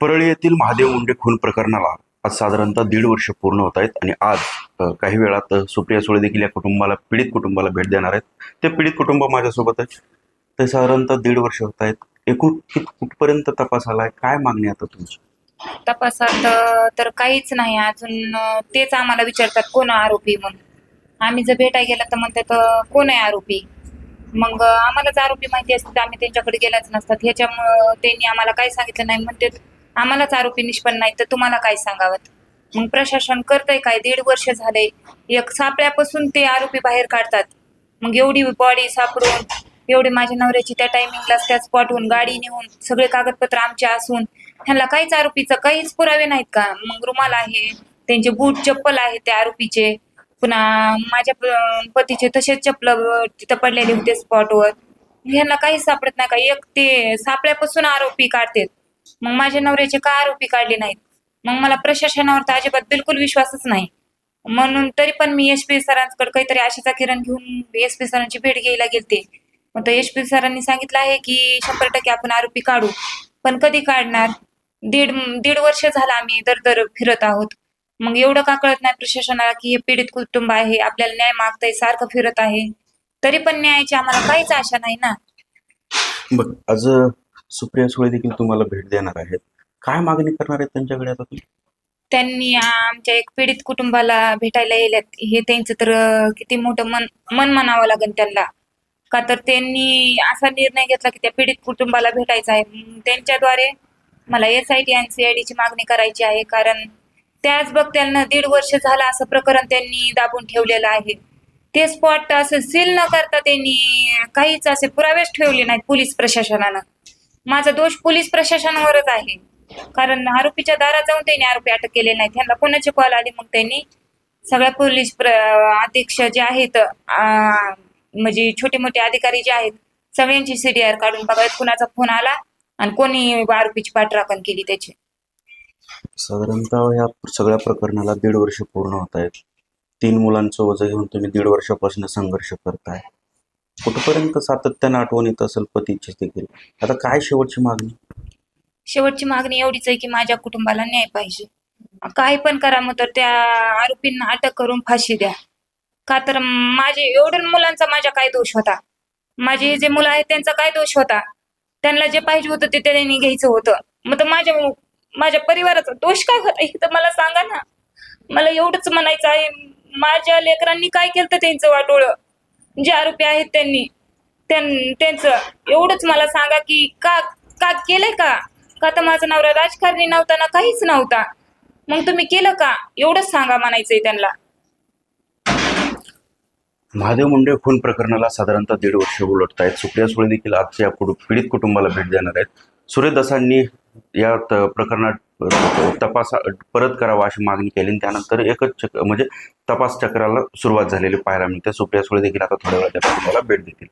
परळी येथील महादेव मुंडे खून प्रकरणाला आज साधारणतः दीड वर्ष पूर्ण होत आहेत आणि आज काही वेळात सुप्रिया सुळे देखील या कुटुंबाला पीडित कुटुंबाला भेट देणार आहेत. ते पीडित कुटुंब माझ्यासोबत आहे ते साधारणतः दीड वर्ष होत आहेत. एकूण कित कुठपर्यंत तपास आलाय? काय मागणी आता तुमची? तपासात तर काहीच नाही. अजून तेच आम्हाला विचारतात कोण आरोपी म्हणून? आम्ही जर भेटाय गेला तर म्हणतात कोण आहे आरोपी? मग आम्हालाच आरोपी माहिती असते तर आम्ही त्यांच्याकडे गेलाच नसतात. ह्याच्यामुळं त्यांनी आम्हाला काय सांगितलं नाही. म्हणते आम्हालाच आरोपी निष्पन्न नाही तर तुम्हाला काय सांगावं? मग प्रशासन करतंय काय? दीड वर्ष झाले. एक सापळ्यापासून ते आरोपी बाहेर काढतात. मग एवढी बॉडी सापडून एवढी माझ्या नवऱ्याची त्या टायमिंगला त्या स्पॉटहून गाडी नेऊन सगळे कागदपत्र आमचे असून ह्यांना काहीच आरोपीचं काहीच पुरावे नाहीत का? मग रुमाल आहे त्यांचे बूट चप्पल आहे त्या आरोपीचे. पुन्हा माझ्या पतीचे तसेच चप्पल तिथं पडलेले होते स्पॉटवर ह्यांना काहीच सापडत नाही का? एक ते सापळ्यापासून आरोपी काढतात. मग माझ्या नवऱ्याचे का आरोपी काढले नाहीत? मग मला प्रशासनावर तर अजिबात बिलकुल विश्वासच नाही. म्हणून तरी पण मी एस पी सरांकडे काहीतरी आशेचा किरण घेऊन एस पी सरांची भेट घ्यायला गेलते. मग तर एस पी सरांनी सांगितलं आहे की शंभर टक्के आपण आरोपी काढू. पण कधी काढणार? दीड दीड वर्ष झालं आम्ही दर दर फिरत आहोत. मग एवढं का कळत नाही प्रशासनाला की हे पीडित कुटुंब आहे? आपल्याला न्याय मागतंय सारखं फिरत आहे. तरी पण न्यायाची आम्हाला काहीच आशा नाही ना. बघ आज सुप्रिया सुळे देखील तुम्हाला भेट देणार आहेत. काय मागणी करणार आहेत त्यांच्याकडे आता तुम्ही? त्यांनी आमच्या एक पीडित कुटुंबाला भेटायला येल्यात हे त्यांचं तर अं, किती मोठं मन मन म्हणावं लागेल त्यांना. का तर त्यांनी असा निर्णय घेतला की त्या पीडित कुटुंबाला भेटायचं आहे. मग त्यांच्याद्वारे मला एस आय टी आणि सीआयडी ची मागणी करायची आहे. कारण त्याच बघ त्यांना दीड वर्ष झालं असं प्रकरण त्यांनी दाबून ठेवलेलं आहे. ते स्पॉट असं सील न करता त्यांनी काहीच असे पुरावेच ठेवले नाहीत पोलीस प्रशासनानं. माझा दोष पोलीस प्रशासनावरच आहे. कारण आरोपीच्या दारात जाऊन त्यांनी आरोपी अटक केले नाहीत. त्यांना कोणाचे कॉल आले मग त्यांनी? सगळ्या पोलीस अधीक्ष अध्यक्ष जे आहेत म्हणजे छोटे मोठे अधिकारी जे आहेत सगळ्यांची सीडीआर काढून बघायत कुणाचा फोन आला आणि कोणी आरोपीची पाठराखण केली त्याची. साधारणतः या सगळ्या प्रकरणाला दीड वर्ष पूर्ण होत आहेत. तीन मुलांचं वजन घेऊन तुम्ही दीड वर्षापासून संघर्ष करताय. कुठपर्यंत सातत्यानं आठवण येत असेल पतीची देखील? आता काय शेवटची मागणी? शेवटची मागणी एवढीच आहे की माझ्या कुटुंबाला न्याय पाहिजे. काही पण करा मग तर त्या आरोपींना अटक करून फाशी द्या. का तर माझे एवढ्या मुलांचा माझा काय दोष होता? माझे जे मुलं आहेत त्यांचा काय दोष होता? त्यांना जे पाहिजे होतं ते त्यांनी घ्यायचं होतं. मग तर माझ्या माझ्या परिवाराचा दोष काय होता? हे तर मला सांगा ना. मला एवढंच म्हणायचं आहे. माझ्या लेकरांनी काय केलं त्यांचं वाटोळं? जे आरोपी आहेत त्यांनी त्यांचं. एवढंच मला सांगा की का का केलंय का? का तर माझा नवरा राजकारणी नव्हता ना काहीच नव्हता. मग तुम्ही केलं का? एवढंच सांगा म्हणायचंय त्यांना. महादेव मुंडे खून प्रकरणाला साधारणतः दीड वर्ष उलटत आहेत सुप्रिया सुळे देखील आजच्या पीडित कुटुंबाला भेट देणार आहेत. सूर्यदासांनी या प्रकरणात तपास परत करावा अशी मागणी केली आणि त्यानंतर एकच चक्र म्हणजे तपास चक्राला सुरुवात झालेली पाहायला मिळते. सुप्रिया सुळे देखील आता थोड्या वेळात भेट देतील.